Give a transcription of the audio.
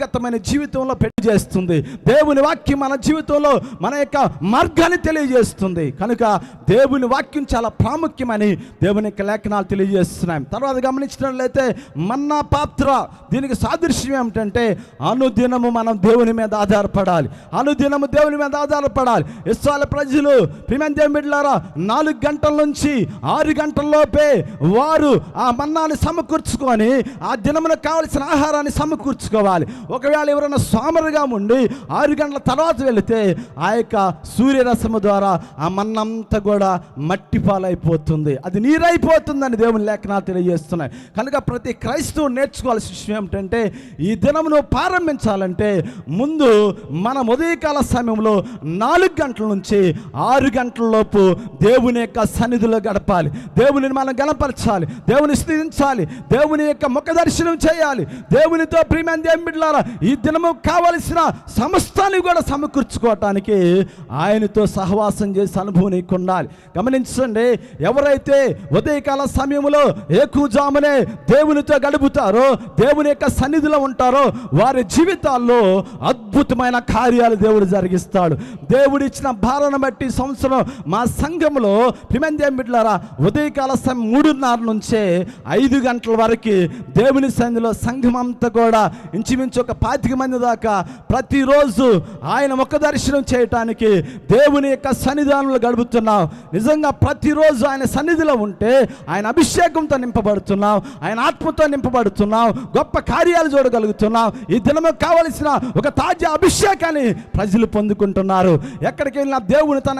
వ్యక్తిగతమైన జీవితంలో పెట్టి చేస్తుంది. దేవుని వాక్యం మన జీవితంలో మన యొక్క మార్గాన్ని తెలియజేస్తుంది. కనుక దేవుని వాక్యం చాలా ప్రాముఖ్యమని దేవుని యొక్క లేఖనాలు తెలియజేస్తున్నాయి. తర్వాత గమనించినట్లయితే మన్నా పాత్ర దీనికి సాదృశ్యం ఏమిటంటే అనుదినము మనం దేవుని మీద ఆధారపడాలి. అనుదినము దేవుని మీద ఆధారపడాలి. ఇస్రాల ప్రజలు ప్రిమెంట్ బిడ్డలారా నాలుగు గంటల నుంచి ఆరు గంటల్లోపే వారు ఆ మన్నాన్ని సమకూర్చుకొని ఆ దినమున కావలసిన ఆహారాన్ని సమకూర్చుకోవాలి. ఒకవేళ ఎవరైనా సోమరుగా ఉండి ఆరు గంటల తర్వాత వెళితే ఆ యొక్క సూర్యరసము ద్వారా ఆ మన్నంతా కూడా మట్టి పాలైపోతుంది. అది నీరైపోతుందని దేవుని లేఖనాలు తెలియజేస్తున్నాయి. కనుక ప్రతి క్రైస్తవు నేర్చుకోవాల్సిన విషయం ఏమిటంటే ఈ దినమును ప్రారంభించాలంటే ముందు మన ఉదయకాల సమయంలో నాలుగు గంటల నుంచి ఆరు గంటల లోపు దేవుని యొక్క సన్నిధిలో గడపాలి. దేవుని మనం గణపరచాలి. దేవుని స్థితించాలి. దేవుని యొక్క ముఖ దర్శనం చేయాలి. దేవునితో ప్రియమైన దేవుని బిడ్డలారా ఈ దినము కావలసిన సమస్తాన్ని కూడా సమకూర్చుకోవటానికి ఆయనతో సహవాసం చేసి అనుభవం నీకు ఉండాలి గమనించండి ఎవరైతే ఉదయకాల సమయంలో ఏకూజామునే దేవునితో గడుపుతారో దేవుని యొక్క సన్నిధిలో ఉంటారో వారి జీవితాల్లో అద్భుతమైన కార్యాలు దేవుడు జరిగిస్తాడు. దేవుడు ఇచ్చిన భారణ బట్టి సంవత్సరం మా సంఘంలో పిమెందేం బిడ్లారా ఉదయకాల సమయం మూడున్నర నుంచే ఐదు గంటల వరకు దేవుని సన్నిధిలో సంఘం అంతా కూడా ఇంచుమించు ఒక పాతిక మంది దాకా ప్రతిరోజు ఆయన ముఖ దర్శనం చేయటానికి దేవుని యొక్క సన్నిధానంలో గడుపుతున్నాం. నిజంగా ప్రతిరోజు ఆయన సన్నిధిలో ఉంటే ఆయన అభిషేకంతో నింపబడుతున్నాం. ఆయన ఆత్మతో నింపబడుతున్నాం. గొప్ప కార్యాలు చూడగలుగుతున్నాం. ఈ దినము కావలసిన ఒక తాజా అభిషేకాన్ని ప్రజలు పొందుకుంటున్నారు. ఎక్కడికి వెళ్ళినా దేవుని తన